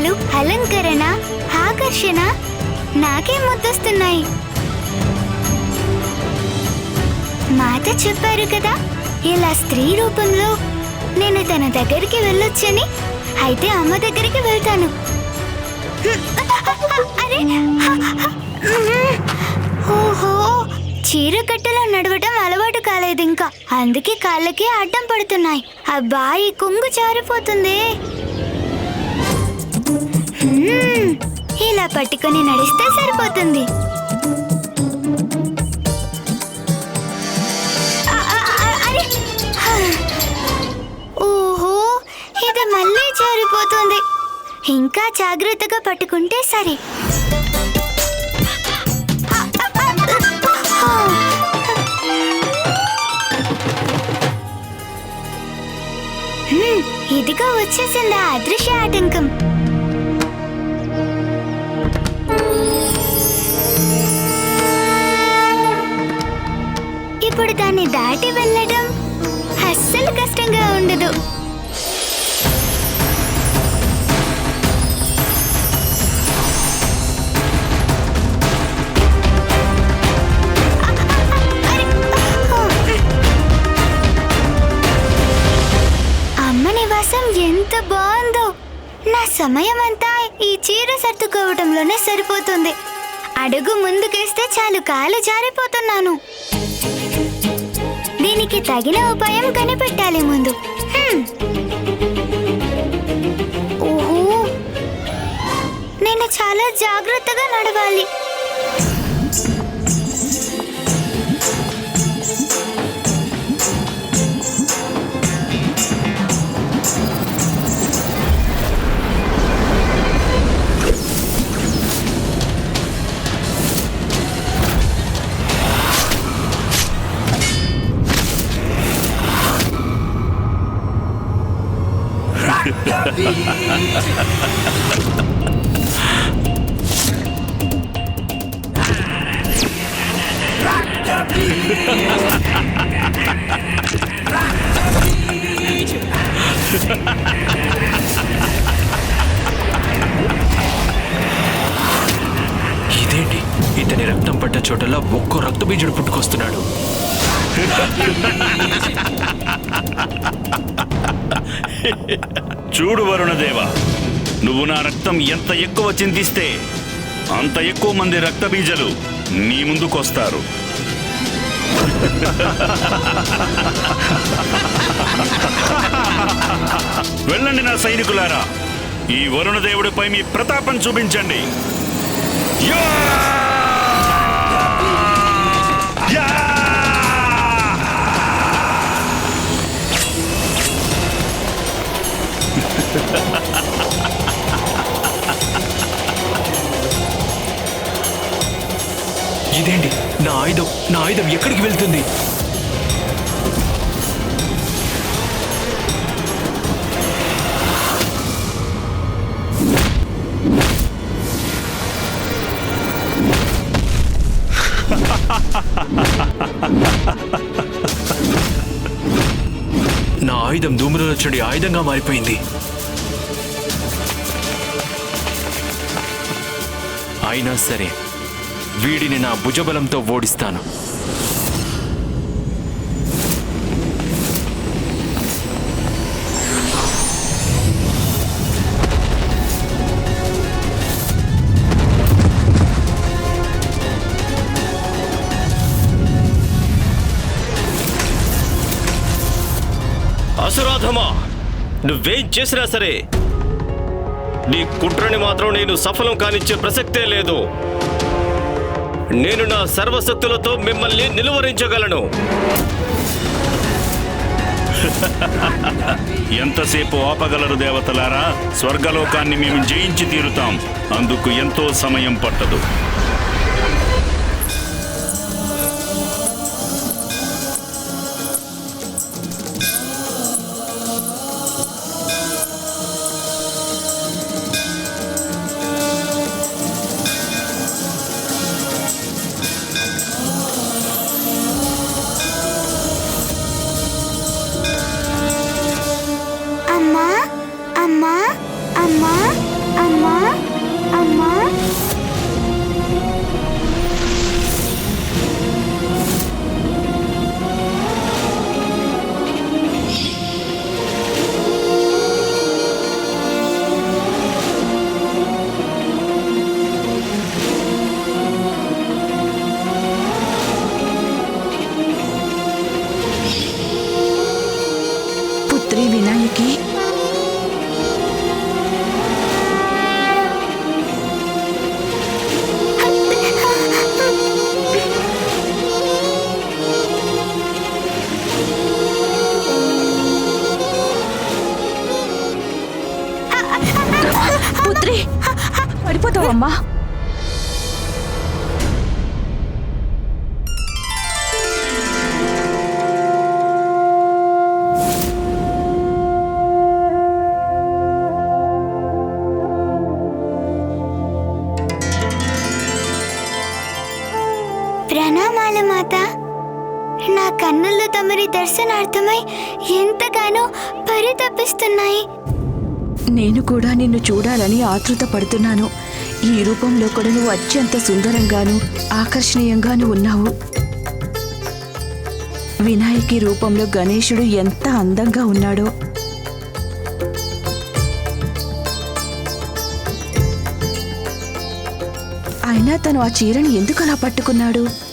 ఆభరణాలు అలంకరణ ఆకర్షణ నాకే ముద్దొస్తున్నాయి. మాత చెప్పారు కదా ఇలా స్త్రీ రూపంలో నేను తన దగ్గరికి వెళ్ళొచ్చని అయితే అమ్మ దగ్గరికి వెళ్తాను. అరే ఓహో చీరకట్టలో నడవటం అలవాటు కాలేదు ఇంకా. అందుకే కాళ్ళకి అడ్డం పడుతున్నాయి. అబ్బాయి కొంగు జారిపోతుంది. ఇలా పట్టుకొని నడిస్తే సరిపోతుంది. ఓహో ఇది మళ్ళీ జారిపోతుంది. ఇంకా జాగ్రత్తగా పట్టుకుంటే సరే. ఇదిగో వచ్చేసింది అదృశ్య ఆటంకం. ఇప్పుడు దాన్ని దాటి వెళ్ళడం అస్సలు కష్టంగా ఉండదు. అమ్మ నివాసం ఎంత బాగుందో. నా సమయం అంతా ఈ చీర సర్దుకోవడంలోనే సరిపోతుంది. అడుగు ముందుకేస్తే చాలు కాలు జారిపోతున్నాను. దీనికి తగిన ఉపాయం కనిపెట్టాలి ముందు. ఓహో. నేను చాలా జాగ్రత్తగా నడవాలి. ఇదేంటి? ఇతని రక్తం పడ్డ చోటలా ఒక్కో రక్త బీజుడు పుట్టుకొస్తున్నాడు. చూడు వరుణదేవ నువ్వు నా రక్తం ఎంత ఎక్కువ చింతిస్తే అంత ఎక్కువ మంది రక్త బీజలు నీ ముందుకొస్తారు వెళ్ళండి నా సైనికులారా ఈ వరుణదేవుడిపై మీ ప్రతాపం చూపించండి యా! ఇదేంటి? నా ఆయుధం నా ఆయుధం ఎక్కడికి వెళ్తుంది? నా ఆయుధం ధూమ్రలోచడి ఆయుధంగా మారిపోయింది. అయినా సరే వీడిని నా భుజబలంతో ఓడిస్తాను. అసురాధమా నువ్వేం చేసినా సరే నీ కుట్రని మాత్రం నేను సఫలం కానిచ్చే ప్రసక్తే లేదు. నేను నా సర్వశక్తులతో మిమ్మల్ని నిలువరించగలను. ఎంతసేపు ఆపగలరు దేవతలారా? స్వర్గలోకాన్ని మేము జయించి తీరుతాం. అందుకు ఎంతో సమయం పట్టదు. దర్శనార్థమై ఎంతగానో పరితపిస్తున్నాయి. నేను కూడా నిన్ను చూడాలని ఆతృత పడుతున్నాను. ఈ రూపంలో కూడా నువ్వు అత్యంత సుందరంగాను ఆకర్షణీయంగాను ఉన్నావు. వినాయకి రూపంలో గణేశుడు ఎంత అందంగా ఉన్నాడో. అయినా తను ఆ చీరను ఎందుకు అలా పట్టుకున్నాడు?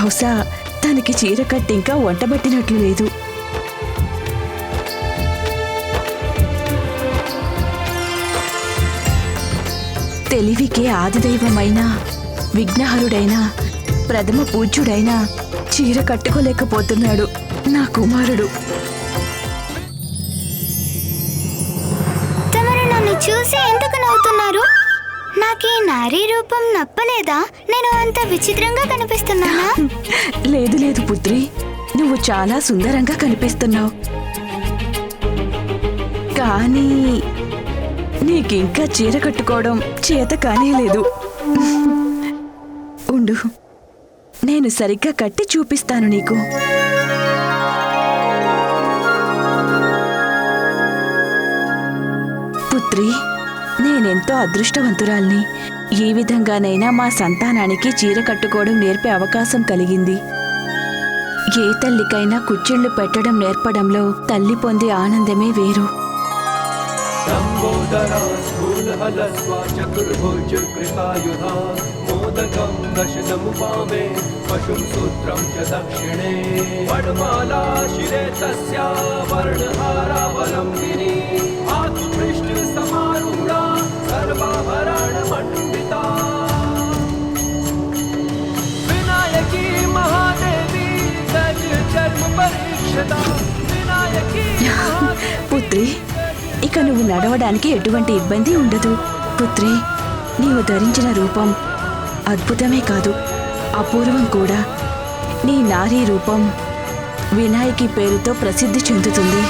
బహుశా తనకి చీర కట్టి ఇంకా వంటబట్టినట్లు లేదు. తెలివికి ఆదిదైవమైన విఘ్నహరుడైన ప్రథమ పూజ్యుడైన చీర కట్టుకోలేకపోతున్నాడు నా కుమారుడు. తమరు నన్ను చూసి ఎందుకు నవ్వుతున్నారు? నాకీ నారీ రూపం నప్పలేదా? నేను అంత విచిత్రంగా కనిపిస్తున్నానా? లేదు లేదు పుత్రి. నువ్వు చాలా సుందరంగా కనిపిస్తున్నావు. కానీ నీకింకా చీర కట్టుకోవడం చేత కానే లేదు. ఉండు నేను సరిగ్గా కట్టి చూపిస్తాను నీకు. పుత్రి నేనెంతో అదృష్టవంతురాల్ని. ఏ విధంగానైనా మా సంతానానికి చీర కట్టుకోవడం నేర్పే అవకాశం కలిగింది. ఏ తల్లికైనా కుచ్చిళ్ళు పెట్టడం నేర్పడంలో తల్లి పొందే ఆనందమే వేరు. దక్షిణే. పడమాలా శిరే తస్యా పుత్రి ఇక నువ్వు నడవడానికి ఎటువంటి ఇబ్బంది ఉండదు. పుత్రి నీవు ధరించిన రూపం అద్భుతమే కాదు. అపూర్వం కూడా. నీ నారీ రూపం వినాయకి పేరుతో ప్రసిద్ధి చెందుతుంది.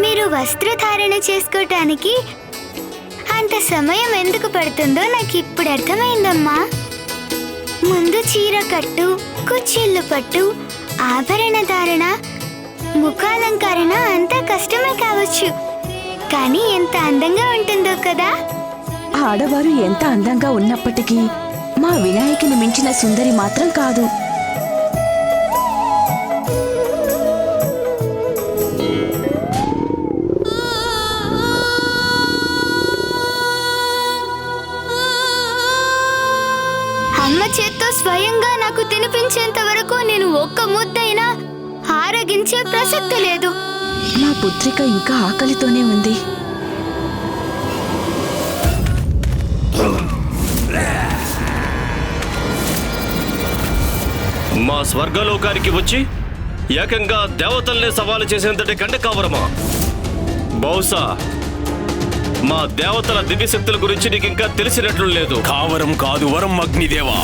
మీరు వస్త్రధారణ చేసుకోవటానికి అంత సమయం ఎందుకు పడుతుందో నాకు ఇప్పుడు అర్థమైందమ్మా. ముందు చీర కట్టు కుచ్చిళ్ళు పట్టు ఆభరణ ధారణ ముఖాలంకరణ అంతా కష్టమే కావచ్చు. కానీ ఎంత అందంగా ఉంటుందో కదా. ఆడవారు ఎంత అందంగా ఉన్నప్పటికీ మా వినాయకుని మించిన సుందరి మాత్రం కాదు. అమ్మ చేత్తో స్వయంగా నాకు తినిపించేంత ఒక్క ముద్దైనా ఆరగించే ప్రసక్తి లేదు. మా పుత్రిక ఇంకా ఆకలితోనే ఉంది. మా స్వర్గలోకానికి వచ్చి ఏకంగా దేవతల్నే సవాలు చేసేంతటి కండ కావరమా? బహుశా మా దేవతల దివ్యశక్తుల గురించి నీకు ఇంకా తెలిసినట్లు లేదు కావరం కాదు వరం అగ్నిదేవా.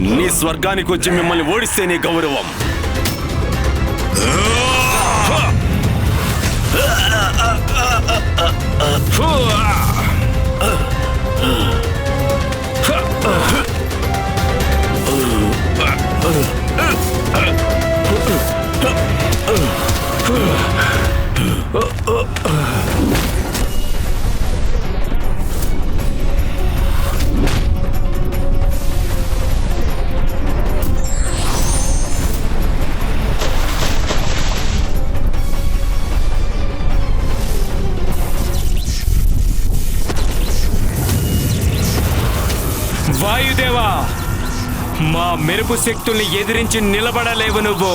నీ స్వర్గానికి వచ్చి మిమ్మల్ని ఓడిస్తే నీ గౌరవం. వాయుదేవా మెరుపు శక్తుల్ని ఎదిరించి నిలబడలేవు నువ్వు.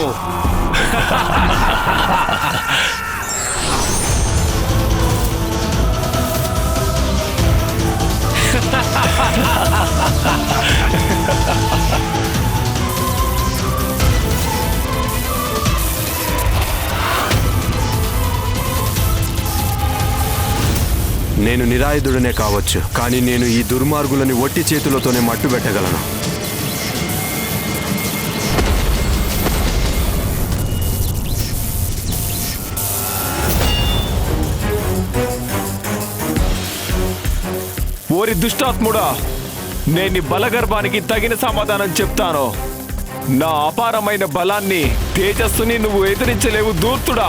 నేను నిరాయుధుడనే కావచ్చు కానీ నేను ఈ దుర్మార్గులని ఒట్టి చేతులతోనే మట్టు పెట్టగలను ఓరి దుష్టాత్ముడా. నేను బలగర్భానికి తగిన సమాధానం చెప్తాను. నా అపారమైన బలాన్ని తేజస్సుని నువ్వు ఎదిరించలేవు దూర్తుడా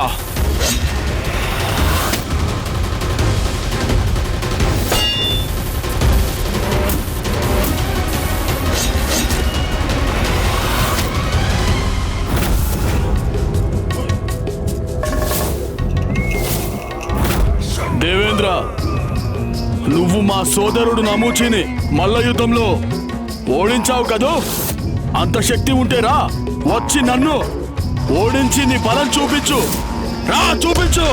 సోదరుడు నమూచిని మల్ల యుద్ధంలో ఓడించావు కదూ? అంత శక్తి ఉంటేరా వచ్చి నన్ను ఓడించి నీ బలం చూపించు. రా చూపించు.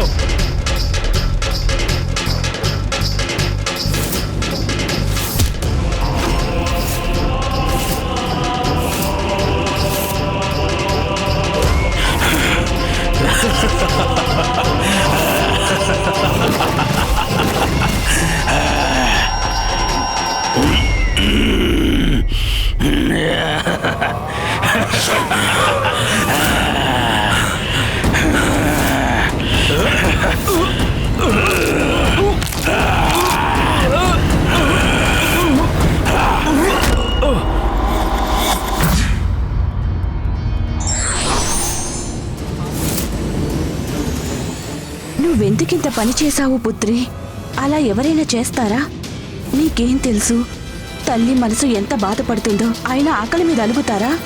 పని చేశావు పుత్రి. అలా ఎవరైనా చేస్తారా? నీకేం తెలుసు? తల్లి మనసు ఎంత బాధపడుతుందో అయినా ఆకలి మీద అలుగుతారా?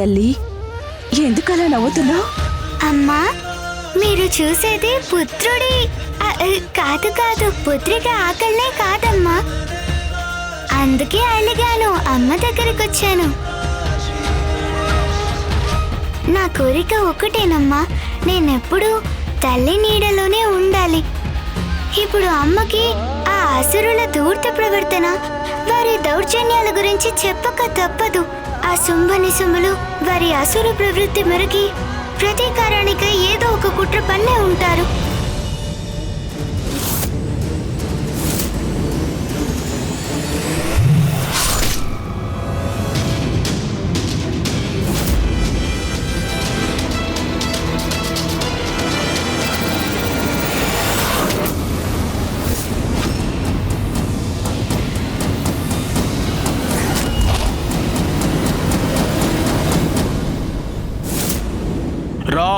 తల్లి ఎందుకలా నవ్వుతున్నావు? అమ్మా మీరు చూసేది పుత్రుడి కాదు కాదు పుత్రిక ఆకలినే కాదమ్మా. అందుకే అలిగాను అమ్మ దగ్గరికి వచ్చాను నా కోరిక ఒకటేనమ్మా నేనెప్పుడు తల్లి నీడలోనే ఉండాలి. ఇప్పుడు అమ్మకి ఆ అసురుల ధూర్త ప్రవర్తన వారి దౌర్జన్యాల గురించి చెప్పక తప్పదు. ఆ శుంభ నిశుంభులు వారి అసురు ప్రవృత్తి మెరుగి ప్రతీకారానికి ఏదో ఒక కుట్ర పన్నే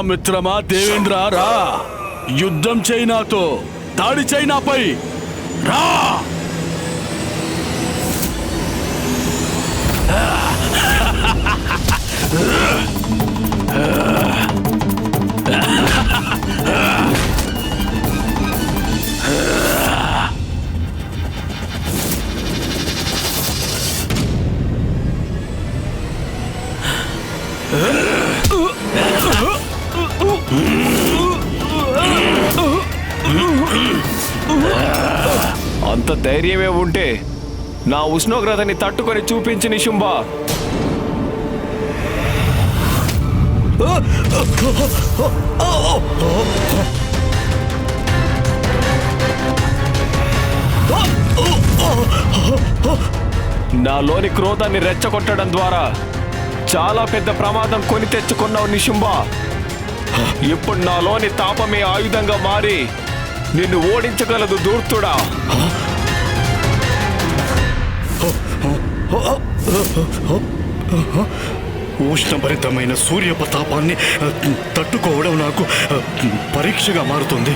మిత్రమా దేవేంద్ర రా యుద్ధం చైనాతో దాడి చైనాపై రా Huh? అంత ధైర్యమే ఉంటే నా ఉష్ణోగ్రతని తట్టుకొని చూపించి నిశుంభ నాలోని క్రోధాన్ని రెచ్చగొట్టడం ద్వారా చాలా పెద్ద ప్రమాదం కొని తెచ్చుకున్నావు నిశుంభ. ఇప్పుడు నాలోని తాపమే ఆయుధంగా మారి నిన్ను ఓడించగలదు దూర్తుడా ఉష్ణభరితమైన సూర్యపతాపాన్ని తట్టుకోవడం నాకు పరీక్షగా మారుతుంది.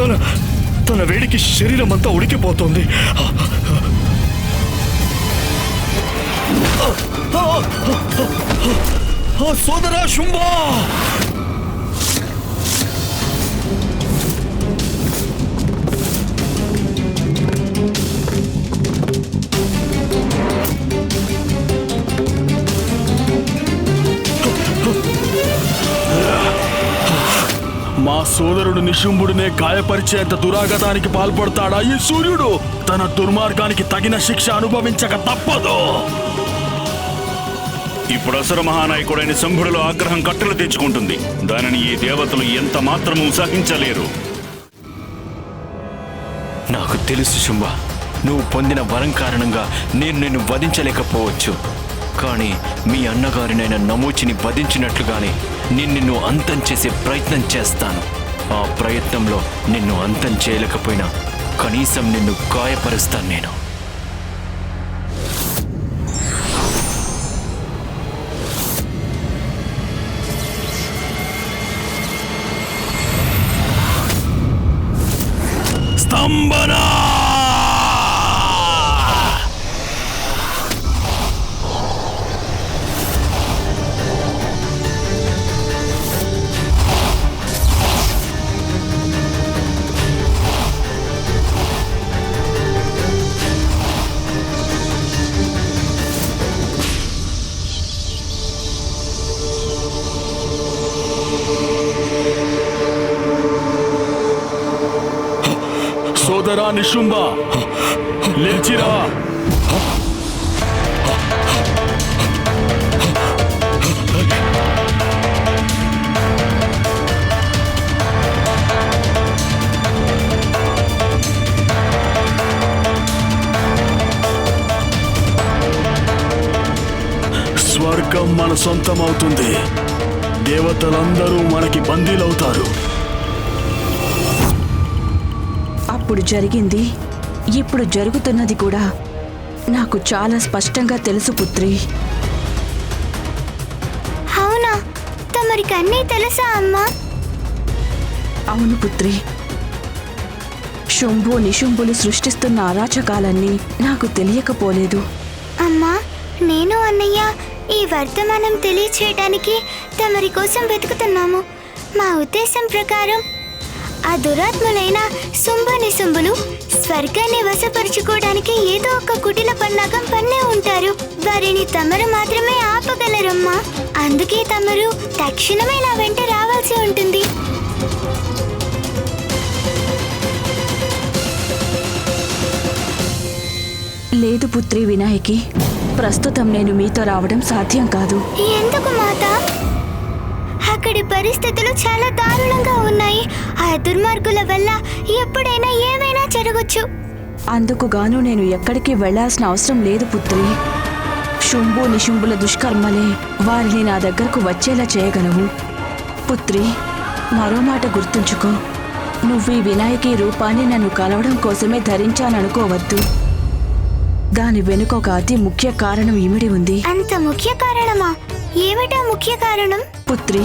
తన తన వేడికి శరీరం అంతా ఉడికిపోతుంది. సోదరా శుంభా! మా సోదరుడు నిశుంభుడినే గాయపరిచేంత దురాగతానికి పాల్పడతాడా ఈ సూర్యుడు? తన దుర్మార్గానికి తగిన శిక్ష అనుభవించక తప్పదు! ఇప్పుడు అసుర మహానాయకుడైన శంభుడిలో ఆగ్రహం కట్టలు తెచ్చుకుంటుంది. దానిని ఈ దేవతలు ఎంత మాత్రము సహించలేరు. నాకు తెలుసు శుంభ నువ్వు పొందిన వరం కారణంగా నేను నిన్ను వధించలేకపోవచ్చు. కానీ మీ అన్నగారినైన నమోచిని వధించినట్లుగానే నేను నిన్ను అంతం చేసే ప్రయత్నం చేస్తాను. ఆ ప్రయత్నంలో నిన్ను అంతం చేయలేకపోయినా కనీసం నిన్ను గాయపరుస్తాను నేను. Rambana! సోదరా నిశుంభ లేచిరా. స్వర్గం మన సొంతం అవుతుంది దేవతలందరూ మనకి బందీలవుతారు. అప్పుడు జరిగింది. ఇప్పుడు జరుగుతున్నది కూడా నాకు చాలా స్పష్టంగా తెలుసు పుత్రి. అవునా? తమరికి అన్నీ తెలుసా అమ్మా? అవును పుత్రి. శుంభు నిశుంభులు సృష్టిస్తున్న అరాచకాలన్నీ నాకు తెలియకపోలేదు. అమ్మా నేను అన్నయ్య ఈ వర్తమానం తెలియచేయడానికి తమరి కోసం వెతుకుతున్నాము. మా ఉద్దేశం ప్రకారం ఆ దురాత్ములైన నిశుంభులు స్వర్గాన్ని వశపరుచుకోవడానికి ఏదో ఒక కుటిల పన్నాగం పన్నే ఉంటారు. వారిని తమరు మాత్రమే ఆపగలరమ్మా. అందుకే తమరు తక్షణమే నా వెంట రావాల్సి ఉంటుంది. లేదు పుత్రి వినాయకి ప్రస్తుతం నేను మీతో రావడం సాధ్యం కాదు. ఎందుకు మాత? అక్కడి పరిస్థితులు చాలా దారుణంగా ఉన్నాయి. ఆ దుర్మార్గుల వల్ల ఎప్పుడైనా ఏమైనా జరగచ్చు. అందుకు గాను నేను ఎక్కడికి వెళ్ళాల్సిన అవసరం లేదు పుత్రి. శుంభు నిశుంభుల దుష్కర్మలే వారిని నా దగ్గరకు వచ్చేలా చేయగలవు. పుత్రి మరో మాట గుర్తుంచుకో. నువ్వు ఈ వినాయకి రూపాన్ని నన్ను కలవడం కోసమే ధరించాననుకోవద్దు. దాని వెనుక ఒక అతి ముఖ్య కారణం ఇమిడి ఉంది. అంత ముఖ్య కారణమా? ఏమిటా ముఖ్య కారణం? పుత్రి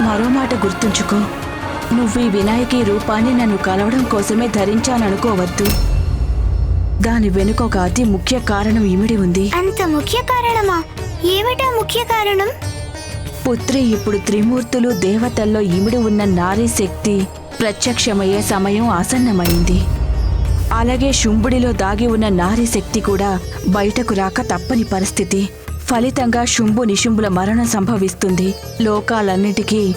మరో మాట గుర్తుంచుకో. నువ్వు ఈ వినాయకి రూపాన్ని నన్ను కలవడం కోసమే ధరించాననుకోవద్దు. దాని వెనుక ఒక అతి ముఖ్య కారణం ఇమిడి ఉంది. అంత ముఖ్య కారణమా? ఏమిటా ముఖ్య కారణం? పుత్రి ఇప్పుడు త్రిమూర్తులు దేవతల్లో ఇమిడి ఉన్న నారీ శక్తి ప్రత్యక్షమయ్యే సమయం ఆసన్నమైంది. అలాగే శుంభుడిలో దాగి ఉన్న నారీ శక్తి కూడా బయటకు రాక తప్పని పరిస్థితి. ఫలితంగా శుంభు నిశుంభుల మరణం సంభవిస్తుంది. లోకాలన్నిటికీ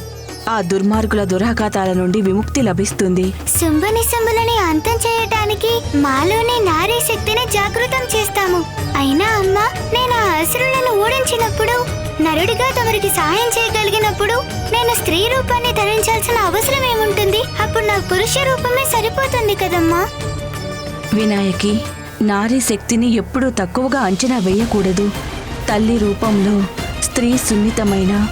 ఆ దుర్మార్గుల దురాఘాతాల నుండి విముక్తి లభిస్తుంది. శుంభ నిశంభులని అంతం చేయటానికి మాలోని నారీ శక్తిని జాగృతం చేస్తాము. అయినా అమ్మా నేను ఆ అసురులను ఓడించినప్పుడు నరుడిగా తమరికి సహాయం చేయగలిగినప్పుడు నేను స్త్రీ రూపాన్ని ధరించాల్సిన అవసరం ఏముంటుంది? అప్పుడు నాకు పురుష రూపమే సరిపోతుంది కదమ్మా. వినాయకి నారీ శక్తిని ఎప్పుడూ తక్కువగా అంచనా వేయకూడదు. తల్లి రూపంలో స్త్రీ సున్నితమైన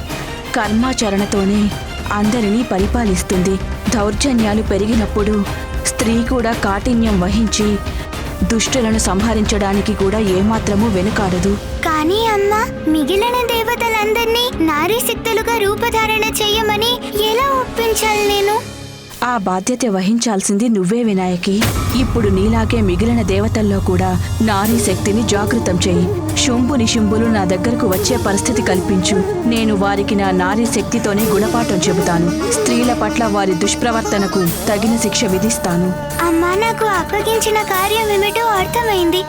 కర్మాచరణతోనే అందరినీ పరిపాలిస్తుంది. దౌర్జన్యాలు పెరిగినప్పుడు స్త్రీ కూడా కాఠిన్యం వహించి దుష్టులను సంహరించడానికి కూడా ఏమాత్రము వెనుకాడదు. కానీ అమ్మ మిగిలిన దేవతలందరినీ నారీశక్తులుగా రూపధారణ చేయమని ఎలా ఒప్పించాలి నేను? ఆ బాధ్యత వహించాల్సింది నువ్వే వినాయకి. ఇప్పుడు నీలాగే మిగిలిన దేవతల్లో కూడా నారీ శక్తిని జాగృతం చేయి. శుంభు నిశుంభులు నా దగ్గరకు వచ్చే పరిస్థితి కల్పించు. నేను వారికి నా నారీ శక్తితోనే గుణపాఠం చెబుతాను. స్త్రీల పట్ల వారి దుష్ప్రవర్తనకు తగిన శిక్ష విధిస్తాను. అమ్మా నాకు అప్పగించిన కార్యం ఏమిటో అర్థమైంది.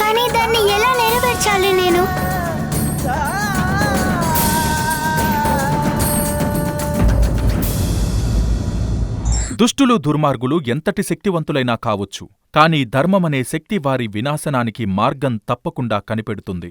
కానీ దాన్ని ఎలా నెరవేర్చాలి నేను? దుష్టులు దుర్మార్గులు ఎంతటి శక్తివంతులైనా కావచ్చు కాని ధర్మమనే శక్తి వారి వినాశనానికి మార్గం తప్పకుండా కనిపెడుతుంది.